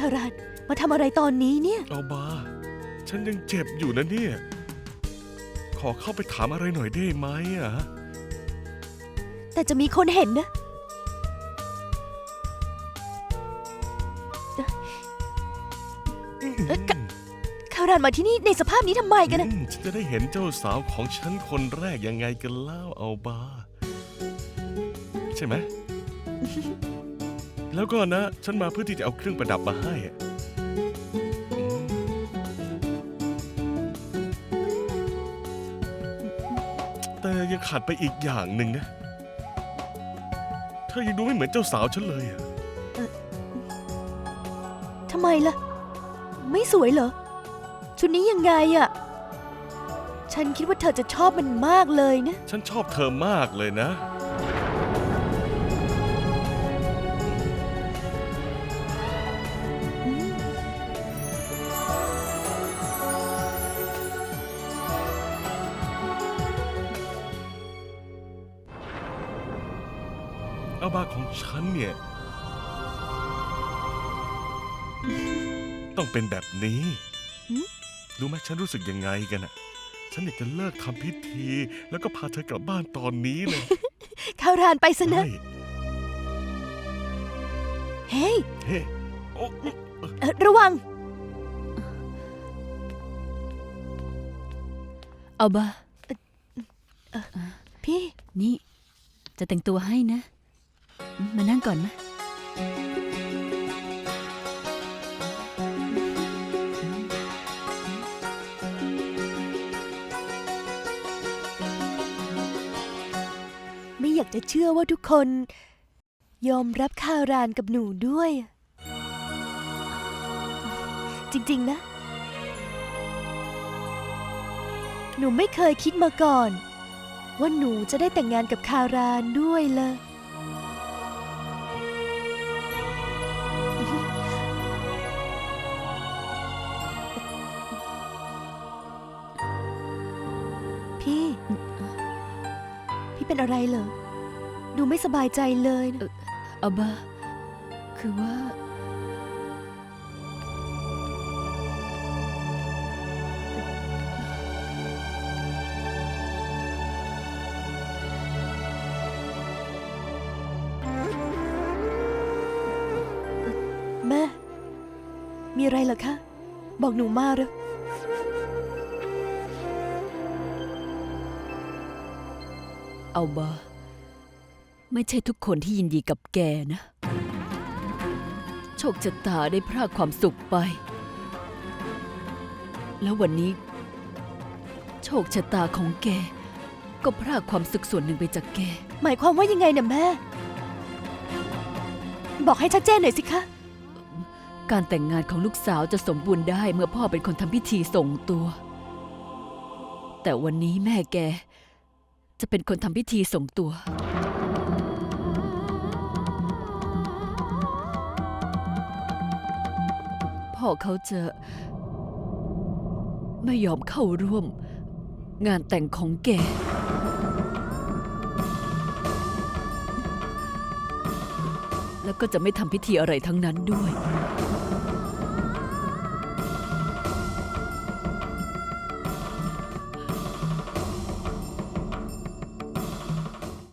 คารานมาทำอะไรตอนนี้เนี่ย เอาบา ฉันยังเจ็บอยู่นะเนี่ย ขอเข้าไปถามอะไรหน่อยได้ไหมอะ แต่จะมีคนเห็นนะ อืมเอ๊ะกะคารานมาที่นี่ในสภาพนี้ทำไมกันนะอืมฉันจะได้เห็นเจ้าสาวของฉันคนแรกยังไงกันเล่าเอาบา ใช่ไหม แล้วก็นะ ฉันมาเพื่อที่จะเอาเครื่องประดับมาให้อะอืมแต่ยังขาดไปอีกอย่างหนึ่งนะ เธอยังดูไม่เหมือนเจ้าสาวฉันเลยอะทำไมล่ะ ไม่สวยเหรอ ชุดนี้ยังไงอะฉันคิดว่าเธอจะชอบมันมากเลยนะ ฉันชอบเธอมากเลยนะ บาของฉันเนี่ย ต้องเป็นแบบนี้รู้ไหมฉันรู้สึกยังไงกันอะฉันอยากจะเลิกทำพิธี แล้วก็พาเธอกลับบ้านตอนนี้เลยคารานไปซะนะใช่เฮ้ย เฮ้โอ้เอ่อระวัง เอาบาพี่ นี่ จะแต่งตัวให้นะอื มานั่งก่อนนะไม่อยากจะเชื่อว่าทุกคน ยอมรับคารานกับหนูด้วย จริง ๆ นะ หนูไม่เคยคิดมาก่อน ว่าหนูจะได้แต่งงานกับคารานด้วยเลย พี่ พี่เป็นอะไรเหรอ ดูไม่สบายใจเลยนะเอาบาคือว่า แม่ มีอะไรเหรอคะ บอกหนูมาเร็ว เอาบาไม่ใช่ทุกคนที่ยินดีกับแกนะ โชคชะตาได้พรากความสุขไป แล้ววันนี้ โชคชะตาของแก ก็พรากความสุขส่วนหนึ่งไปจากแก หมายความว่ายังไงเนี่ยแม่ บอกให้ชัดเจนหน่อยสิคะ การแต่งงานของลูกสาวจะสมบูรณ์ได้เมื่อพ่อเป็นคนทำพิธีส่งตัว แต่วันนี้แม่แก จะเป็นคนทำพิธีส่งตัว พ่อเขาจะไม่ยอมเข้าร่วม งานแต่งของแก แล้วก็จะไม่ทำพิธีอะไรทั้งนั้นด้วย